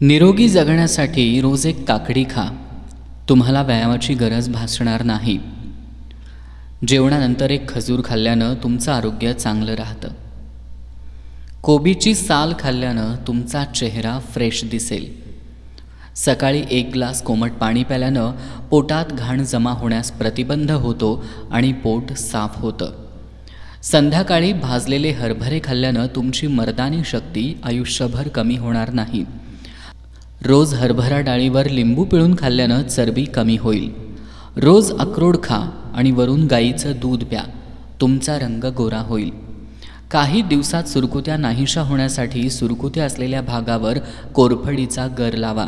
निरोगी जगण्यासाठी रोज एक काकडी खा. तुम्हाला व्यायामाची गरज भासणार नाही. जेवणानंतर एक खजूर खाल्ल्यानं तुमचं आरोग्य चांगलं राहतं. कोबीची साल खाल्ल्यानं तुमचा चेहरा फ्रेश दिसेल. सकाळी एक ग्लास कोमट पाणी प्याल्यानं पोटात घाण जमा होण्यास प्रतिबंध होतो आणि पोट साफ होतं. संध्याकाळी भाजलेले हरभरे खाल्ल्यानं तुमची मर्दानी शक्ती आयुष्यभर कमी होणार नाही. रोज हरभरा डाळीवर लिंबू पिळून खाल्ल्यानं चरबी कमी होईल. रोज अक्रोड खा आणि वरून गाईचं दूध प्या. तुमचा रंग गोरा होईल. काही दिवसात सुरकुत्या नाहीशा होण्यासाठी सुरकुत्या असलेल्या भागावर कोरफडीचा गर लावा.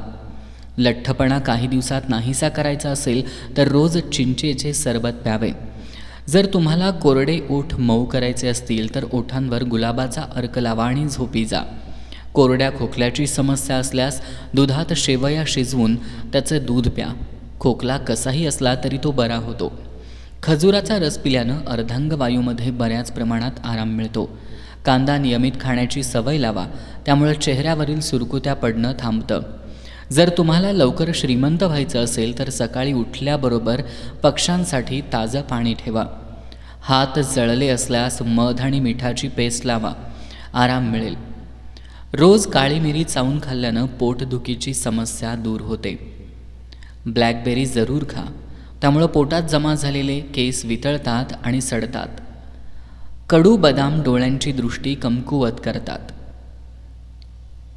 लठ्ठपणा काही दिवसात नाहीसा करायचा असेल तर रोज चिंचेचे सरबत प्यावे. जर तुम्हाला कोरडे ओठ मऊ करायचे असतील तर ओठांवर गुलाबाचा अर्क लावा आणि झोपी जा. कोरड्या खोकल्याची समस्या असल्यास दुधात शेवया शिजवून त्याचे दूध प्या. खोकला कसाही असला तरी तो बरा होतो. खजुराचा रस पिल्यानं अर्धांगवायूमध्ये बऱ्याच प्रमाणात आराम मिळतो. कांदा नियमित खाण्याची सवय लावा त्यामुळे चेहऱ्यावरील सुरकुत्या पडणं थांबतं. जर तुम्हाला लवकर श्रीमंत व्हायचं असेल तर सकाळी उठल्याबरोबर पक्ष्यांसाठी ताजं पाणी ठेवा. हात जळले असल्यास मध आणि मिठाची पेस्ट लावा. आराम मिळेल. रोज काळी मिरी चावून खाल्ल्यानं पोटदुखीची समस्या दूर होते. ब्लॅकबेरी जरूर खा त्यामुळं पोटात जमा झालेले केस वितळतात आणि सडतात. कडू बदाम डोळ्यांची दृष्टी कमकुवत करतात.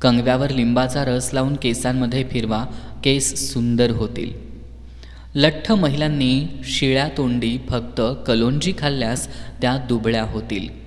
कंगव्यावर लिंबाचा रस लावून केसांमध्ये फिरवा केस सुंदर होतील. लठ्ठ महिलांनी शिळ्या तोंडी फक्त कलोंजी खाल्ल्यास त्या दुबळ्या होतील.